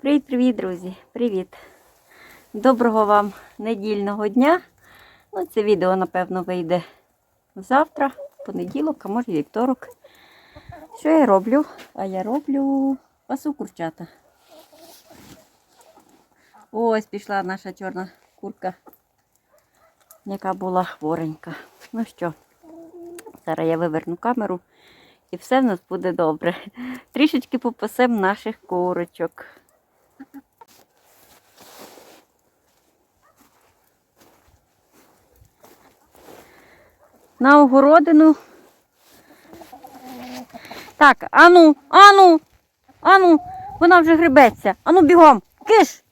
Привіт-привіт, друзі! Привіт! Доброго вам недільного дня. Ну, це відео, напевно, вийде завтра, понеділок, а може вівторок. Що я роблю? А я роблю пасу курчата. Ось пішла наша чорна курка, яка була хворенька. Ну що, зараз я виверну камеру і все в нас буде добре. Трішечки попасем наших курочок. На огородину. Так, ану, ану, ану, вона вже грибеться. Ану бігом, киш.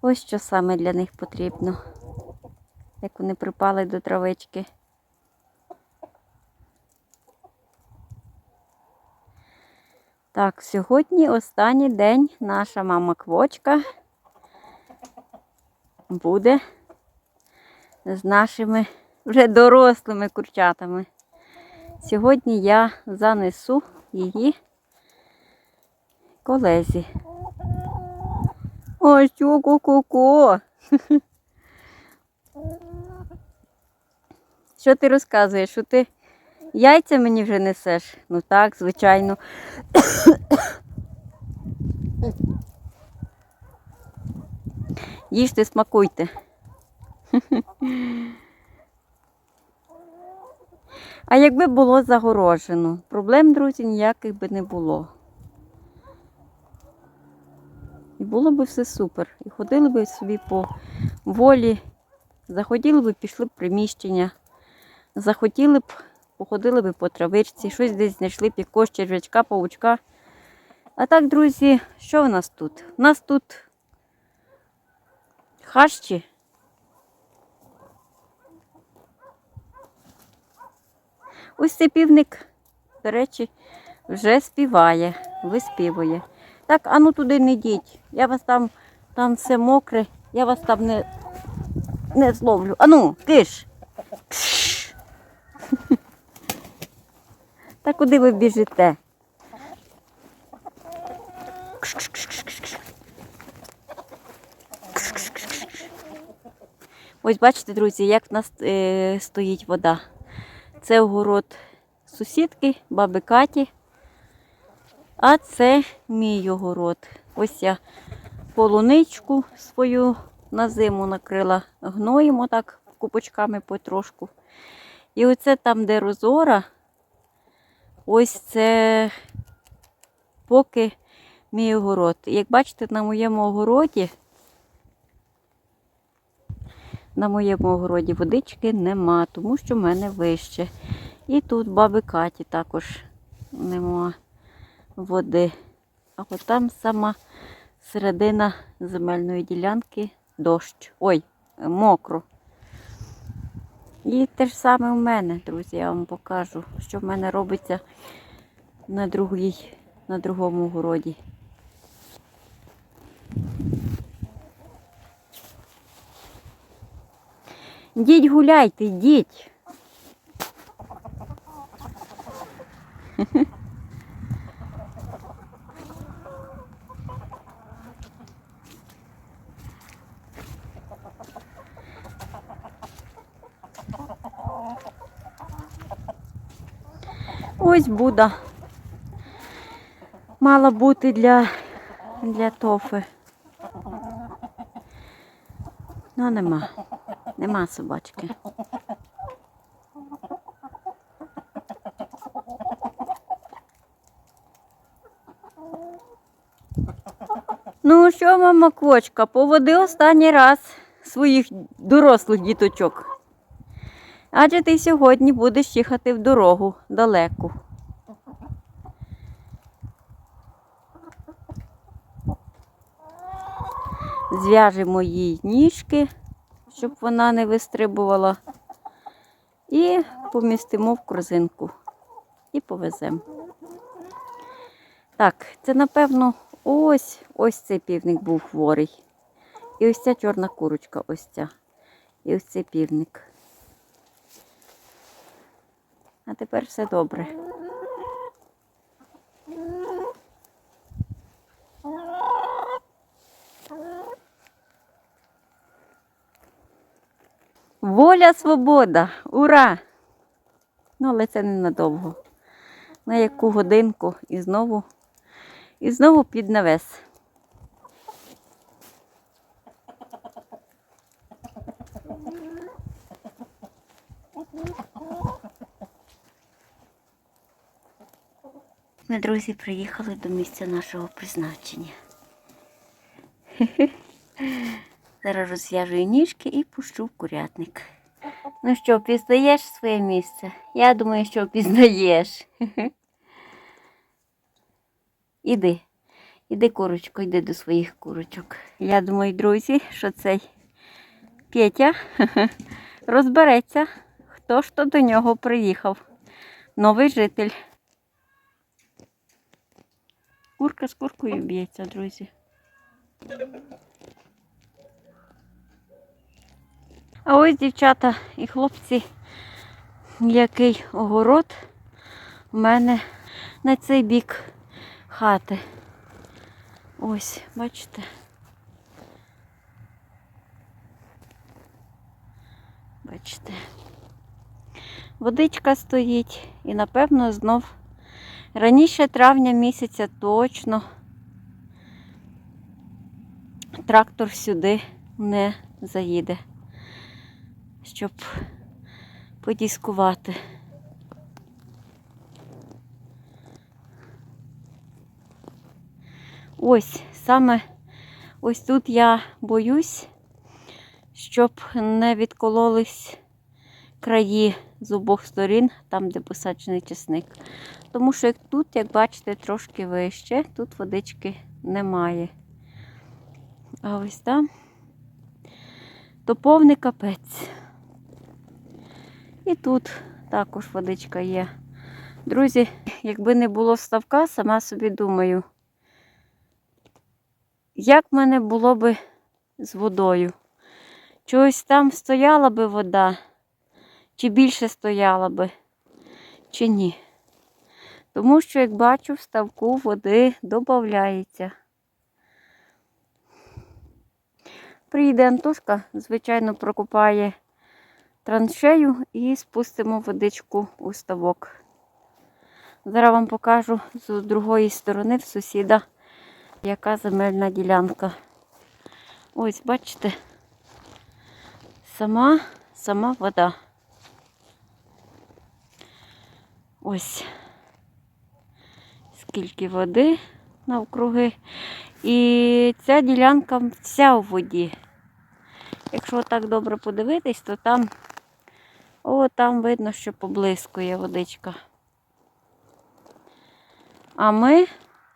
Ось що саме для них потрібно, як вони припали до травички. Так, сьогодні останній день наша мама Квочка буде з нашими вже дорослими курчатами. Sьогодні я занесу її колезі. Ось ку-ку-ку. Що ти розказуєш? Що ти яйця мені вже несеш? Ну так, звичайно. Їжте, смакуйте. А якби було загорожено, проблем, друзі, ніяких би не було. І було б все супер. І ходили б собі по волі, захотіли б, пішли б приміщення, захотіли б, походили б по травичці, щось десь знайшли якогось черв'ячка, павучка. А так, друзі, що в нас тут? У нас тут хащі. Ось цей півник, до речі, вже співає, виспівує. Так, а ну туди не йдіть. Я вас там, там все мокре, я вас там не, не зловлю. Ану, киш. Та куди ви біжите? Ось бачите, друзі, як в нас е, стоїть вода. Це огород сусідки, баби Каті. А це мій огород. Ось я полуничку свою на зиму накрила гноєм отак купочками потрошку. І оце там, де розора, ось це поки мій огород. Як бачите, на моєму огороді, на моєму огороді водички нема, тому що в мене вище. І тут баби Каті також нема води. А от там сама середина земельної ділянки дощ. Ой, мокро. І те ж саме в мене, друзі, я вам покажу, що в мене робиться на, другій, на другому городі. Йдіть гуляйте, йдіть. Ось Буда. Мала бути для, для тофи. Ну, нема. Нема собачки. Ну що, мама квочка, поводи останній раз своїх дорослих діточок. Адже ти сьогодні будеш їхати в дорогу далеку. Зв'яжемо їй ніжки, щоб вона не вистрибувала. І помістимо в корзинку. І повеземо. Так, це напевно ось ось цей півник був хворий. І ось ця чорна курочка, ось ця. І ось цей півник. А тепер все добре. Воля, свобода! Ура! Ну, але це ненадовго. На яку годинку і знову, і знову під навес. Ми, друзі, приїхали до місця нашого призначення. Зараз розв'яжую ніжки і пущу в курятник. Ну що, пізнаєш своє місце? Я думаю, що пізнаєш. Іди, іди, курочко, йди до своїх курочок. Я думаю, друзі, що цей Петя розбереться, хто ж то до нього приїхав. Новий житель. Курка з куркою б'ється, друзі. А ось дівчата і хлопці, який огород у мене на цей бік хати. Ось, бачите. Бачите. Водичка стоїть і, напевно, знов раніше травня місяця точно трактор сюди не заїде щоб подіскувати. Ось саме ось тут я боюсь, щоб не відкололись краї з обох сторін, там, де посаджений чесник. Тому що тут, як бачите, трошки вище, тут водички немає. А ось там то повний капець. І тут також водичка є. Друзі, якби не було ставка, сама собі думаю, як в мене було би з водою? Чогось там стояла би вода, чи більше стояла би, чи ні. Тому що, як бачу, в ставку води додається. Приїде Антошка, звичайно, прокопає траншею і спустимо водичку у ставок. Зараз вам покажу з другої сторони в сусіда, яка земельна ділянка. Ось, бачите, сама, сама вода. Ось скільки води навкруги. І ця ділянка вся у воді. Якщо так добре подивитись, то там, о, там видно, що поблискує водичка. А ми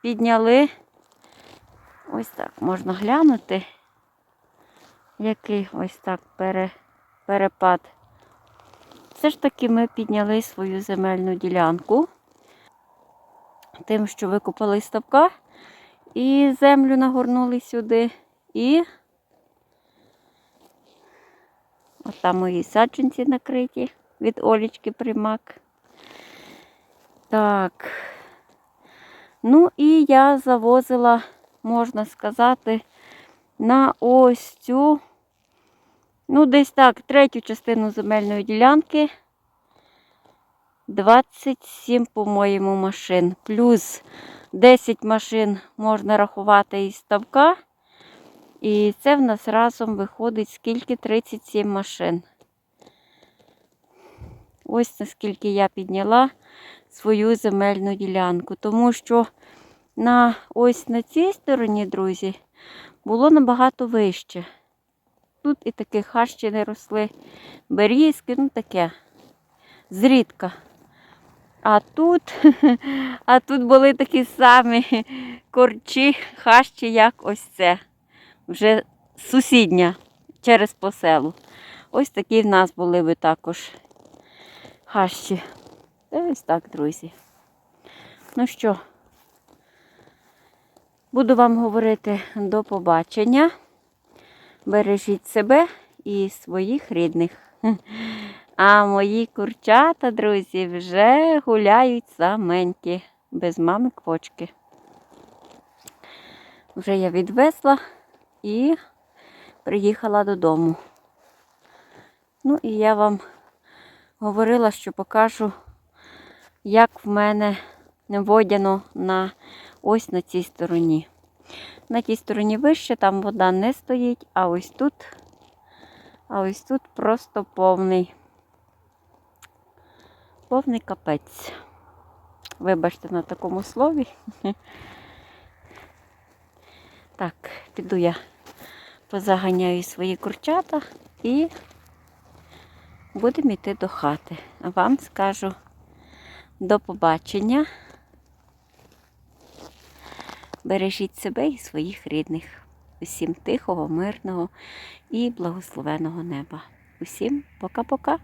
підняли, ось так можна глянути, який ось так пере, перепад. Все ж таки ми підняли свою земельну ділянку тим, що викопали ставка і землю нагорнули сюди. І От там мої саджанці накриті від Олічки примак. Так. Ну і я завозила, можна сказати, на ось цю, ну, десь так, третю частину земельної ділянки. 27, по-моєму, машин. Плюс 10 машин можна рахувати із ставка. І це в нас разом виходить скільки 37 машин. Ось наскільки я підняла свою земельну ділянку. Тому що на ось на цій стороні, друзі, було набагато вище. Тут і такі хащі не росли, берізки, ну таке, зрідка. А тут, а тут були такі самі корчі, хащі, як ось це вже сусідня через поселу. Ось такі в нас були би також хащі. Ось так, друзі. Ну що, буду вам говорити до побачення. Бережіть себе і своїх рідних. А мої курчата, друзі, вже гуляють саменькі, без мами квочки. Вже я відвезла і приїхала додому. Ну і я вам говорила, що покажу, як в мене водяно на ось на цій стороні. На тій стороні вище, там вода не стоїть, а ось тут, а ось тут просто повний, повний капець. Вибачте на такому слові. Так, піду я позаганяю свої курчата і будемо йти до хати. Вам скажу до побачення. Бережіть себе і своїх рідних. Усім тихого, мирного і благословеного неба. Усім пока-пока.